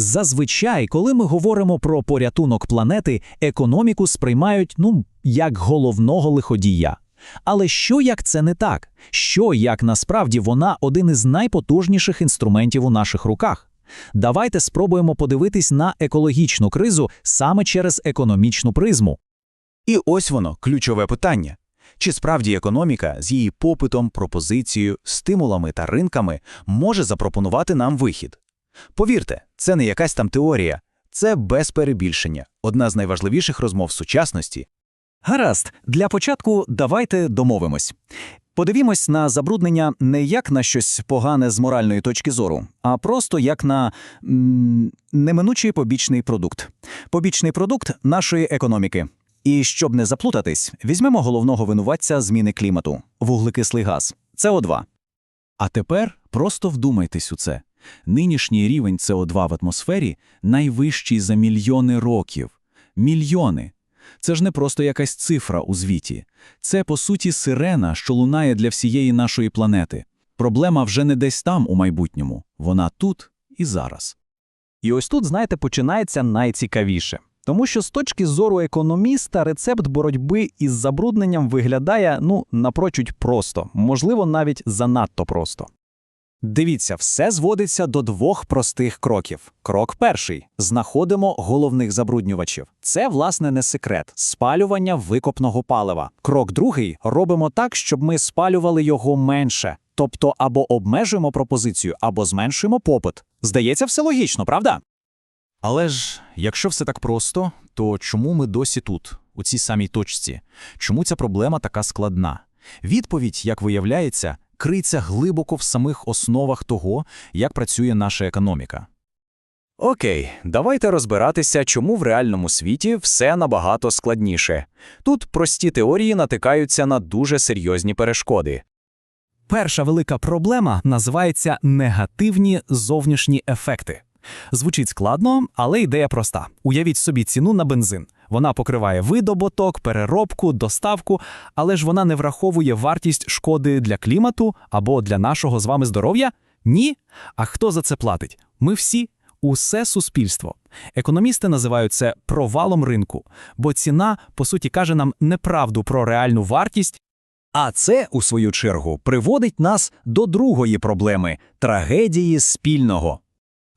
Зазвичай, коли ми говоримо про порятунок планети, економіку сприймають ну як головного лиходія. Але що як це не так? Що як насправді вона один із найпотужніших інструментів у наших руках? Давайте спробуємо подивитись на екологічну кризу саме через економічну призму. І ось воно, ключове питання. Чи справді економіка з її попитом, пропозицією, стимулами та ринками може запропонувати нам вихід? Повірте, це не якась там теорія, це без перебільшення, одна з найважливіших розмов сучасності. Гаразд, для початку давайте домовимось. Подивімось на забруднення не як на щось погане з моральної точки зору, а просто як на неминучий побічний продукт. Побічний продукт нашої економіки. І щоб не заплутатись, візьмемо головного винуватця зміни клімату вуглекислий газ СО2. А тепер просто вдумайтесь у це. Нинішній рівень СО2 в атмосфері найвищий за мільйони років. Мільйони. Це ж не просто якась цифра у звіті. Це, по суті, сирена, що лунає для всієї нашої планети. Проблема вже не десь там у майбутньому. Вона тут і зараз. І ось тут, знаєте, починається найцікавіше. Тому що з точки зору економіста рецепт боротьби із забрудненням виглядає, ну, напрочуть просто, можливо, навіть занадто просто. Дивіться, все зводиться до двох простих кроків. Крок перший знаходимо головних забруднювачів. Це, власне, не секрет спалювання викопного палива. Крок другий робимо так, щоб ми спалювали його менше. Тобто або обмежуємо пропозицію, або зменшуємо попит. Здається, все логічно, правда? Але ж, якщо все так просто, то чому ми досі тут, у цій самій точці? Чому ця проблема така складна? Відповідь, як виявляється, криється глибоко в самих основах того, як працює наша економіка. Окей, давайте розбиратися, чому в реальному світі все набагато складніше. Тут прості теорії натикаються на дуже серйозні перешкоди. Перша велика проблема називається негативні зовнішні ефекти. Звучить складно, але ідея проста. Уявіть собі ціну на бензин. Вона покриває видобуток, переробку, доставку, але ж вона не враховує вартість шкоди для клімату або для нашого з вами здоров'я? Ні. А хто за це платить? Ми всі. Усе суспільство. Економісти називають це провалом ринку, бо ціна, по суті, каже нам неправду про реальну вартість. А це, у свою чергу, приводить нас до другої проблеми трагедії спільного.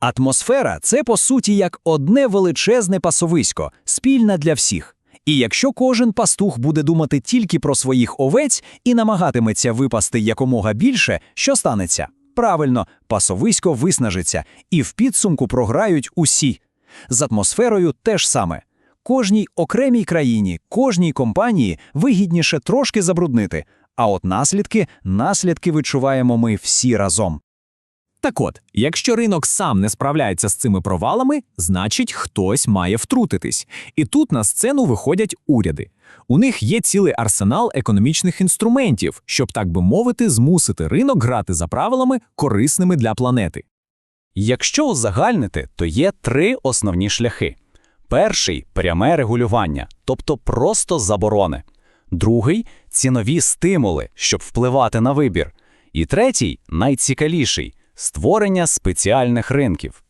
Атмосфера це по суті як одне величезне пасовисько, спільна для всіх. І якщо кожен пастух буде думати тільки про своїх овець і намагатиметься випасти якомога більше, що станеться? Правильно, пасовисько виснажиться, і в підсумку програють усі. З атмосферою теж саме. Кожній окремій країні, кожній компанії вигідніше трошки забруднити, а от наслідки, наслідки відчуваємо ми всі разом. Так от, якщо ринок сам не справляється з цими провалами, значить хтось має втрутитись. І тут на сцену виходять уряди. У них є цілий арсенал економічних інструментів, щоб, так би мовити, змусити ринок грати за правилами, корисними для планети. Якщо узагальнити, то є три основні шляхи: перший пряме регулювання, тобто просто заборони, другий цінові стимули, щоб впливати на вибір, і третій найцікавіший створення спеціальних ринків.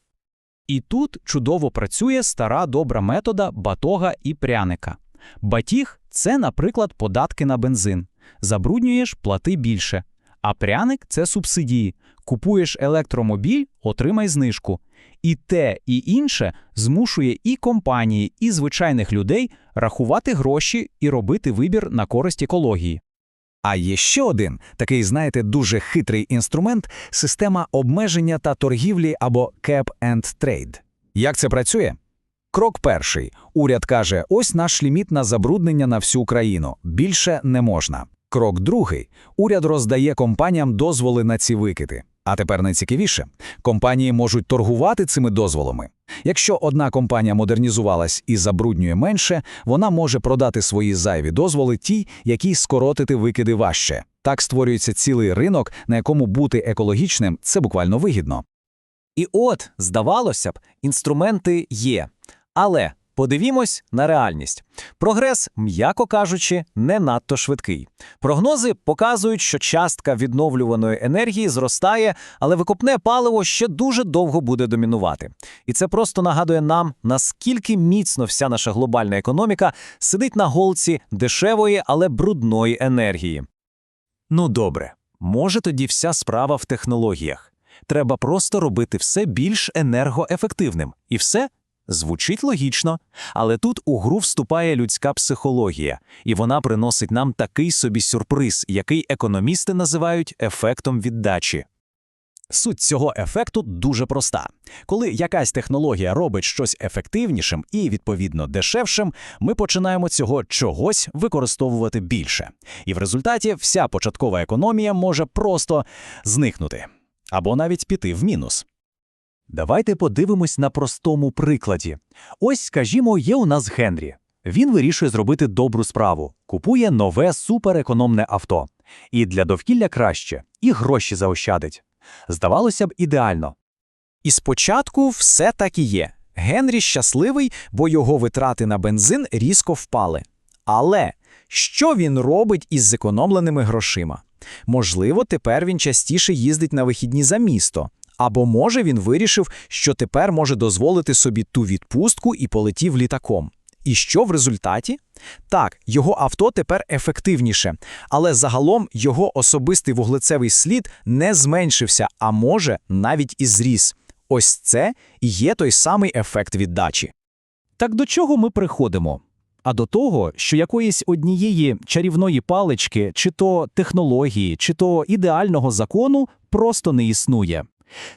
І тут чудово працює стара добра метода батога і пряника. Батіг це, наприклад, податки на бензин. Забруднюєш плати більше. А пряник це субсидії. Купуєш електромобіль, отримай знижку. І те, і інше змушує і компанії, і звичайних людей рахувати гроші і робити вибір на користь екології. А є ще один такий, знаєте, дуже хитрий інструмент система обмеження та торгівлі або Cap and Trade. Як це працює? Крок перший. Уряд каже: ось наш ліміт на забруднення на всю країну. Більше не можна. Крок другий. Уряд роздає компаніям дозволи на ці викиди. А тепер найцікавіше, компанії можуть торгувати цими дозволами. Якщо одна компанія модернізувалась і забруднює менше, вона може продати свої зайві дозволи тій, якій скоротити викиди важче. Так створюється цілий ринок, на якому бути екологічним це буквально вигідно. І от, здавалося б, інструменти є. Але Подивімось на реальність. Прогрес, м'яко кажучи, не надто швидкий. Прогнози показують, що частка відновлюваної енергії зростає, але викопне паливо ще дуже довго буде домінувати. І це просто нагадує нам, наскільки міцно вся наша глобальна економіка сидить на голці дешевої, але брудної енергії. Ну добре, може тоді вся справа в технологіях. Треба просто робити все більш енергоефективним. І все звучить логічно. Але тут у гру вступає людська психологія, і вона приносить нам такий собі сюрприз, який економісти називають ефектом віддачі. Суть цього ефекту дуже проста. Коли якась технологія робить щось ефективнішим і, відповідно, дешевшим, ми починаємо цього чогось використовувати більше. І в результаті вся початкова економія може просто зникнути або навіть піти в мінус. Давайте подивимось на простому прикладі. Ось, скажімо, є у нас Генрі. Він вирішує зробити добру справу, купує нове суперекономне авто. І для довкілля краще, і гроші заощадить. Здавалося б, ідеально. І спочатку все так і є. Генрі щасливий, бо його витрати на бензин різко впали. Але що він робить із зекономленими грошима? Можливо, тепер він частіше їздить на вихідні за місто. Або може він вирішив, що тепер може дозволити собі ту відпустку і полетів літаком. І що в результаті? Так, його авто тепер ефективніше, але загалом його особистий вуглецевий слід не зменшився, а може навіть і зріс. Ось це і є той самий ефект віддачі. Так до чого ми приходимо? А до того, що якоїсь однієї чарівної палички, чи то технології, чи то ідеального закону просто не існує.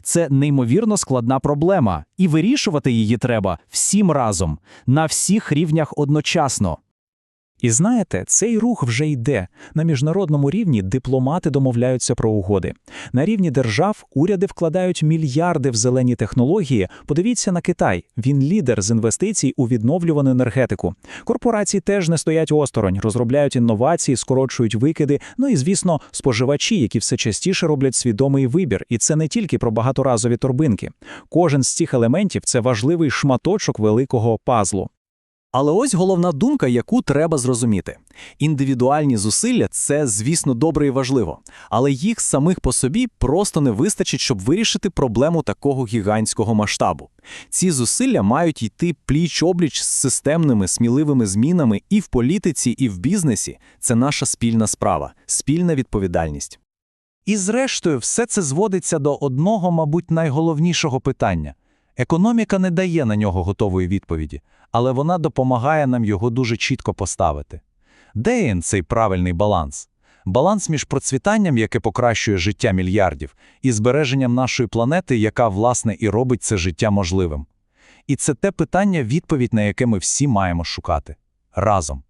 Це неймовірно складна проблема, і вирішувати її треба всім разом, на всіх рівнях одночасно. І знаєте, цей рух вже йде. На міжнародному рівні дипломати домовляються про угоди. На рівні держав уряди вкладають мільярди в зелені технології. Подивіться на Китай. Він лідер з інвестицій у відновлювану енергетику. Корпорації теж не стоять осторонь, розробляють інновації, скорочують викиди. Ну і звісно, споживачі, які все частіше роблять свідомий вибір. І це не тільки про багаторазові торбинки. Кожен з цих елементів це важливий шматочок великого пазлу. Але ось головна думка, яку треба зрозуміти. Індивідуальні зусилля це, звісно, добре і важливо, але їх самих по собі просто не вистачить, щоб вирішити проблему такого гігантського масштабу. Ці зусилля мають йти пліч-обліч з системними сміливими змінами і в політиці, і в бізнесі. Це наша спільна справа, спільна відповідальність. І зрештою, все це зводиться до одного, мабуть, найголовнішого питання. Економіка не дає на нього готової відповіді, але вона допомагає нам його дуже чітко поставити. Де він цей правильний баланс? Баланс між процвітанням, яке покращує життя мільярдів, і збереженням нашої планети, яка, власне, і робить це життя можливим. І це те питання, відповідь на яке ми всі маємо шукати разом.